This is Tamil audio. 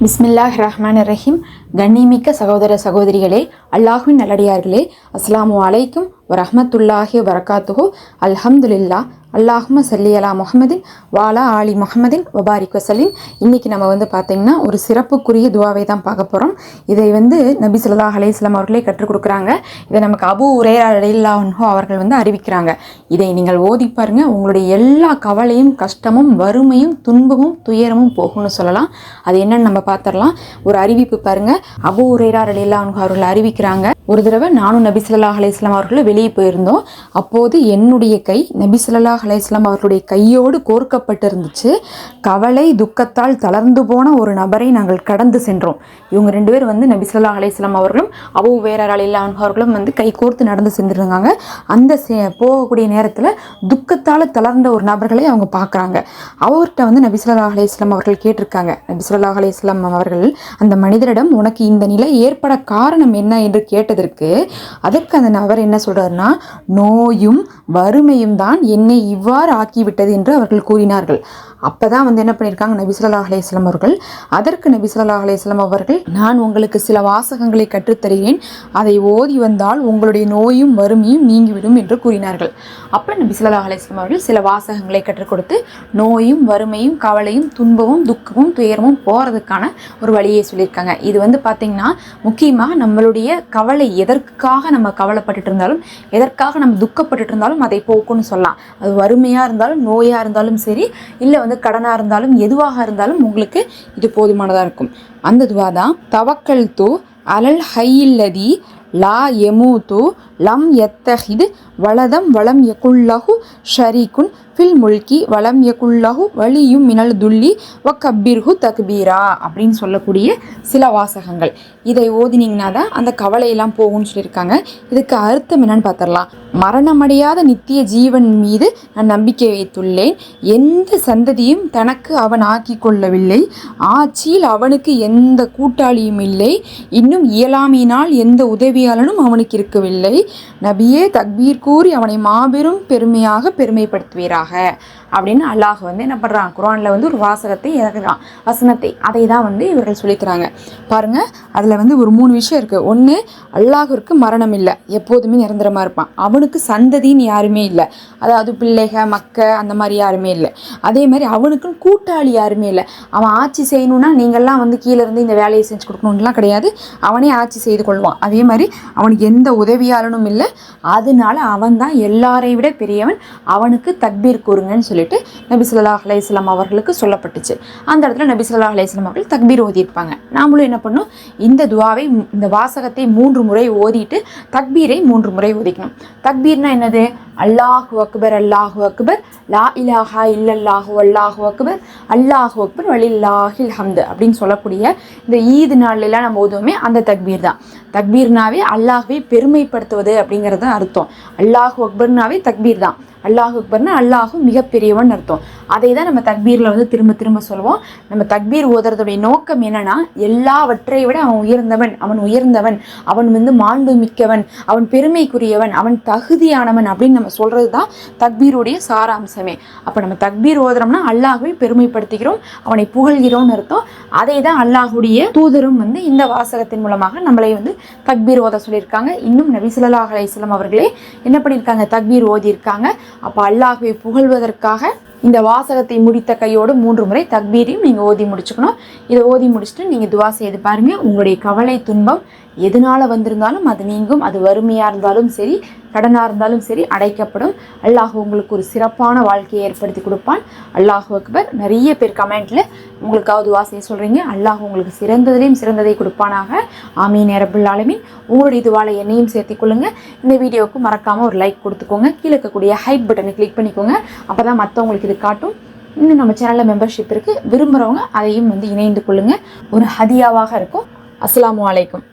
பிஸ்மில்லாஹ் ரஹ்மான் ரஹீம் கண்ணிமிக்க சகோதர சகோதரிகளே அல்லாஹுவின் நல்லடியார்களே அஸ்ஸலாமு அலைக்கும் வரஹமத்துல்லாஹி வரகாத்துஹு அல்ஹம்துலில்லா. அல்லாஹும சல்லியலா அலா வாலா ஆலி முஹம்மதின் வபாரிக் வசலின் இன்றைக்கி நம்ம வந்து பார்த்தீங்கன்னா ஒரு சிறப்புக்குரிய துவாவை தான் பார்க்க போகிறோம் இதை வந்து நபி சொல்லா அலையம் அவர்களே கற்றுக் கொடுக்குறாங்க. இதை நமக்கு அபு உரேரா அலில்லாஹு அவர்கள் வந்து அறிவிக்கிறாங்க. இதை நீங்கள் ஓதி பாருங்க. உங்களுடைய எல்லா கவலையும் கஷ்டமும் வறுமையும் துன்பமும் துயரமும் போகும்னு சொல்லலாம். அது என்னன்னு நம்ம பார்த்துடலாம் ஒரு அறிவிப்பு பாருங்க. அபு உரேரா அலில்லாஹு அவர்கள் அறிவிக்கிறாங்க. ஒரு தடவை நானும் நபி சொல்லா அலையம் வஸல்லம் அவர்கள் வெளியே போயிருந்தோம். அப்போது என்னுடைய கை நபி ஸல்லல்லாஹு அவர்களுடைய கையோடு கோர்க்கப்பட்டிருந்துச்சு. கவலை துக்கத்தால் தளர்ந்து போன ஒரு நபரை நாங்கள் கடந்து சென்றோம். இவங்க ரெண்டு பேர் வந்து நபி ஸல்லல்லாஹு அவர்களும் அபு வேற அலில்லாஹ் அவர்களும் வந்து கை கோர்த்து நடந்து சென்றிருந்தாங்க. அந்த செ- போகக்கூடிய நேரத்தில் துக்கத்தால் தளர்ந்த ஒரு நபர்களை அவங்க பார்க்குறாங்க. அவர்கிட்ட வந்து நபி அலையாம் அவர்கள் கேட்டிருக்காங்க. நபி அலையாம் அவர்கள் அந்த மனிதரிடம் உனக்கு இந்த நிலை ஏற்பட காரணம் என்ன என்று கேட்டதற்கு அதற்கு அந்த நபர் என்ன சொல்றாருன்னா நோயும் வறுமையும் தான் என்னை இவ்வாறு ஆக்கிவிட்டது என்று அவர்கள் கூறினார்கள். அப்போ தான் வந்து என்ன பண்ணியிருக்காங்க? நபிசுல்லா ஸல்லல்லாஹு அவர்கள் அதற்கு நபிசுல்லா அலையம் அவர்கள் நான் உங்களுக்கு சில வாசகங்களை கற்றுத்தருகிறேன். அதை ஓதி வந்தால் உங்களுடைய நோயும் வறுமையும் நீங்கிவிடும் என்று கூறினார்கள். அப்போ நபிசுல்லா அலையம் அவர்கள் சில வாசகங்களை கற்றுக் கொடுத்து நோயும் வறுமையும் கவலையும் துன்பமும் துக்கமும் துயரமும் போகிறதுக்கான ஒரு வழியை சொல்லியிருக்காங்க. இது வந்து பார்த்திங்கன்னா முக்கியமாக நம்மளுடைய கவலை எதற்காக நம்ம கவலைப்பட்டுட்டு இருந்தாலும் எதற்காக நம்ம துக்கப்பட்டுட்டு இருந்தாலும் அதை போக்குன்னு சொல்லலாம். அது வறுமையாக இருந்தாலும் நோயாக இருந்தாலும் சரி இல்லை வந்து கடனாக இருந்தாலும் எதுவாக இருந்தாலும் உங்களுக்கு இது போதுமானதாக இருக்கும். அந்த துவா தான் தவக்கல் தூ அலல் ஹையில்லதி லா எமூத்து லம் எத்தஹிது வலதம் வலம் யகுல்லஹு ஷரீக்குன் ஃபில் முல்கி வலம் யகுல்லஹு வலியும் மினல் துல்லி வ கபீர்ஹு தக்பீரா அப்படின்னு சொல்லக்கூடிய சில வாசகங்கள். இதை ஓதினீங்கன்னா தான் அந்த கவலையெல்லாம் போகும்னு சொல்லியிருக்காங்க. இதுக்கு அர்த்தம் என்னன்னு பார்த்துடலாம் மரணமடையாத நித்திய ஜீவன் மீது நான் நம்பிக்கை வைத்துள்ளேன். எந்த சந்ததியும் தனக்கு அவன் ஆக்கி கொள்ளவில்லை. ஆட்சியில் அவனுக்கு எந்த கூட்டாளியும் இல்லை. இன்னும் இயலாமையினால் எந்த உதவியாளனும் அவனுக்கு இருக்கவில்லை. நபியே தக்பீர் கூறி அவனை மாபெரும் பெருமையாக பெருமைப்படுத்துவீராக. அப்படின்னு அல்லாஹ் வந்து என்ன பண்ணுறான் குரானில் வந்து ஒரு வாசகத்தை இறக்குறான். வசனத்தை. அதை தான் வந்து இவர்கள் சொல்லிக்கிறாங்க. பாருங்க அதில் வந்து ஒரு மூணு விஷயம் இருக்குது ஒன்று அல்லாஹிற்கு மரணம் இல்லை. எப்போதுமே நிரந்தரமாக இருப்பான். அவனுக்கு சந்ததின்னு யாருமே இல்லை. அதாவது பிள்ளைக மக்க அந்த மாதிரி யாருமே இல்லை. அதே மாதிரி அவனுக்குன்னு கூட்டாளி யாருமே இல்லை. அவன் ஆட்சி செய்யணும்னா நீங்கள்லாம் வந்து கீழே இருந்து இந்த வேலையை செஞ்சு கொடுக்கணுன்லாம் கிடையாது. அவனே ஆட்சி செய்து கொள்வான். அதே மாதிரி அவனுக்கு எந்த உதவியாளனும் இல்லை. அதனால அவன் தான் எல்லாரை விட பெரியவன். அவனுக்கு தக்பீர் கூறுங்கன்னு சொல்லிட்டு சொல்லிட்டு நபிசுல்லா அலையம் அவர்களுக்கு சொல்லப்பட்டுச்சு. அந்த இடத்துல நபிசுல்லா அலையம் அவர்கள் தக்பீர் ஓதியிருப்பாங்க. நாமளும் என்ன பண்ணும்? இந்த துவாவை இந்த வாசகத்தை மூன்று முறை ஓதிட்டு தக்பீரை மூன்று முறை ஓதிக்கணும். தக்பீர்னா என்னது? அல்லாஹு அக்பர் அல்லாஹு அக்பர் லா இலாஹா இல்லல்லாஹு அல்லாஹு அக்பர் அல்லாஹு அக்பர் வலில்லாஹில் ஹம்து அப்படின்னு சொல்லக்கூடிய இந்த ஈது நாள்லாம் நம்ம ஓதுவோமே அந்த தக்பீர் தான். தக்பீர்னாவே அல்லாஹுவை பெருமைப்படுத்துவது அப்படிங்கிறது தான் அர்த்தம். அல்லாஹு அக்பர்னாவே தக்பீர் தான். அல்லாஹ் அக்பர்னா அல்லாஹு மிகப்பெரியவன் அர்த்தம். அதை தான் நம்ம தக்பீரில் வந்து திரும்ப திரும்ப சொல்லுவோம். நம்ம தக்பீர் ஓதுறதுடைய நோக்கம் என்னன்னா எல்லாவற்றை விட அவன் உயர்ந்தவன் அவன் உயர்ந்தவன் அவன் வந்து மாண்பு மிக்கவன் அவன் பெருமைக்குரியவன் அவன் தகுதியானவன் அப்படின்னு நம்ம சொல்றது தான் தக்பீருடைய சாராம்சமே. அப்போ நம்ம தக்பீர் ஓதுறோம்னா அல்லாஹுவை பெருமைப்படுத்துகிறோம் அவனை புகழ்கிறோம்னு அர்த்தம். அதை தான் அல்லாஹுடைய தூதரும் வந்து இந்த வாசகத்தின் மூலமாக நம்மளை வந்து தக்பீர் ஓத சொல்லியிருக்காங்க. இன்னும் நபி ஸல்லல்லாஹு அவர்களே என்ன பண்ணியிருக்காங்க? தக்பீர் ஓதியிருக்காங்க. அப்போ அல்லாஹுவை புகழ்வதற்காக இந்த வாசகத்தை முடித்த கையோடு மூன்று முறை தக்பீரையும் நீங்கள் ஓதி முடிச்சுக்கணும். இதை ஓதி முடிச்சுட்டு நீங்கள் துவா செய்து பாருங்கள் உங்களுடைய கவலை துன்பம் எதனால வந்திருந்தாலும் அது நீங்கும் அது வறுமையாக இருந்தாலும் சரி கடனாக இருந்தாலும் சரி அடைக்கப்படும். அல்லாஹ் உங்களுக்கு ஒரு சிறப்பான வாழ்க்கையை ஏற்படுத்தி கொடுப்பான். அல்லாஹ் அக்பர் நிறைய பேர் கமெண்ட்டில் உங்களுக்காவது வாசையை சொல்கிறீங்க அல்லாஹ் உங்களுக்கு சிறந்ததிலையும் சிறந்ததை கொடுப்பானாக. ஆமீன் ரபுல் ஆலமீன். உங்களுடைய இதுவால் என்னையும் சேர்த்திக்கொள்ளுங்க இந்த வீடியோவுக்கு மறக்காமல் ஒரு லைக் கொடுத்துக்கோங்க. கீழே இருக்கக்கூடிய ஹைப் பட்டனை கிளிக் பண்ணிக்கோங்க. அப்போ தான் மற்றவங்களுக்கு இது காட்டும். இன்னும் நம்ம சேனலில் மெம்பர்ஷிப் இருக்குது விரும்புகிறவங்க அதையும் வந்து இணைந்து கொள்ளுங்கள் ஒரு ஹதியாவாக இருக்கும். அஸ்லாம் அலைக்கும்.